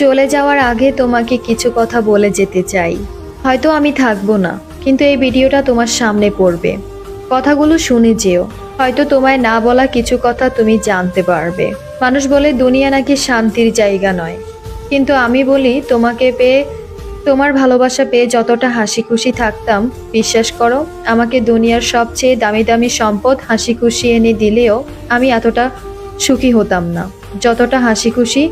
চলে যাওয়ার আগে তোমাকে কিছু কথা বলে যেতে চাই। হয়তো আমি থাকব না, কিন্তু এই ভিডিওটা তোমার সামনে পড়বে। কথাগুলো শুনে যেও, হয়তো তোমায় না বলা কিছু কথা তুমি জানতে পারবে। মানুষ বলে, দুনিয়া নাকি শান্তির জায়গা নয়। কিন্তু আমি বলি, তোমাকে পেয়ে, তোমার ভালোবাসা পেয়ে যতটা হাসি খুশি থাকতাম, বিশ্বাস করো, আমাকে দুনিয়ার সবচেয়ে দামি দামি সম্পদ হাসি খুশি এনে দিলেও আমি এতটা সুখী হতাম না। যতটা হাসি খুশি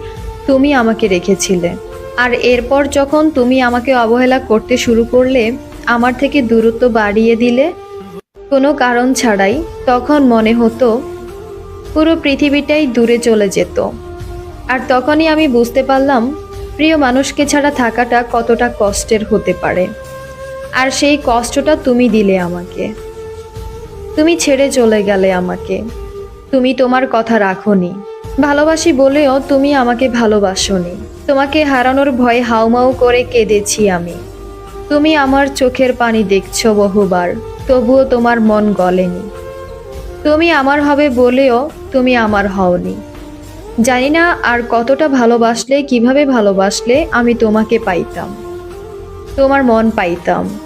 তুমি আমাকে রেখেছিলে। আর এরপর যখন তুমি আমাকে অবহেলা করতে শুরু করলে, আমার থেকে দূরত্ব বাড়িয়ে দিলে, কোনো কারণ ছাড়াই তখন মনে হতো পুরো পৃথিবীটাই দূরে চলে যেত। আর তখনই আমি বুঝতে পারলাম, প্রিয় মানুষকে ছাড়া থাকাটা কতটা কষ্টের হতে পারে। আর সেই কষ্টটা তুমি দিলে আমাকে। তুমি ছেড়ে চলে গেলে আমাকে। তুমি তোমার কথা রাখোনি। ভালোবাসি বলেও তুমি আমাকে ভালোবাসোনি। তোমাকে হারানোর ভয়ে হাউমাউ করে কেঁদেছি আমি। তুমি আমার চোখের পানি দেখছ বহুবার, তবুও তোমার মন গলেনি। তুমি আমার হবে বলেও তুমি আমার হওনি। জানি না আর কতটা ভালোবাসলে, কীভাবে ভালোবাসলে আমি তোমাকে পাইতাম। তোমার মন পাইতাম।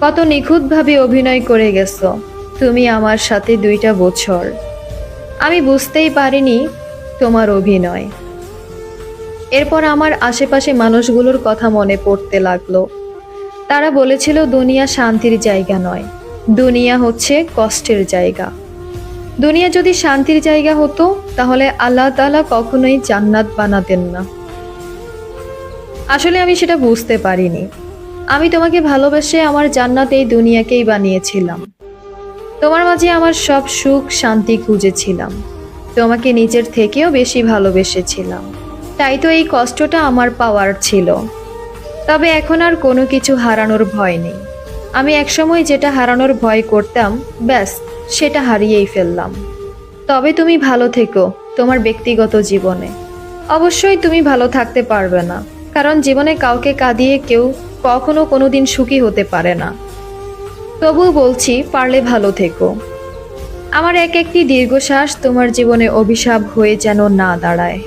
কত নিখুঁতভাবে অভিনয় করে গেছো। তুমি আমার সাথে দুইটা বছর। আমি বুঝতেই পারিনি তোমার অভিনয়। এরপর আমার আশেপাশে মানুষগুলোর কথা মনে পড়তে লাগল। তারা বলেছিল, দুনিয়া শান্তির জায়গা নয়। দুনিয়া হচ্ছে কষ্টের জায়গা। দুনিয়া যদি শান্তির জায়গা হতো, তাহলে আল্লাহ তাআলা কখনোই জান্নাত বানাতেন না। আসলে আমি সেটা বুঝতে পারিনি। আমি তোমাকে ভালোবেসে আমার জান্নাত এই দুনিয়াকেই বানিয়েছিলাম। তোমার মাঝে আমার সব সুখ শান্তি খুঁজেছিলাম। তোমাকে নিজের থেকেও বেশি ভালোবেসেছিলাম। তাই তো এই কষ্টটা আমার পাওয়ার ছিল। তবে এখন আর কোনো কিছু হারানোর ভয় নেই। আমি একসময় যেটা হারানোর ভয় করতাম, ব্যাস, সেটা হারিয়েই ফেললাম। তবে তুমি ভালো থেকো, তোমার ব্যক্তিগত জীবনে। অবশ্যই তুমি ভালো থাকতে পারবে না, কারণ জীবনে কাউকে কাঁদিয়ে কেউ কখনো কোনো দিন সুখী হতে পারে না। তবুও বলছি, পারলে ভালো থেকো। আমার এক একটি দীর্ঘশ্বাস তোমার জীবনে অভিশাপ হয়ে যেন না দাঁড়ায়।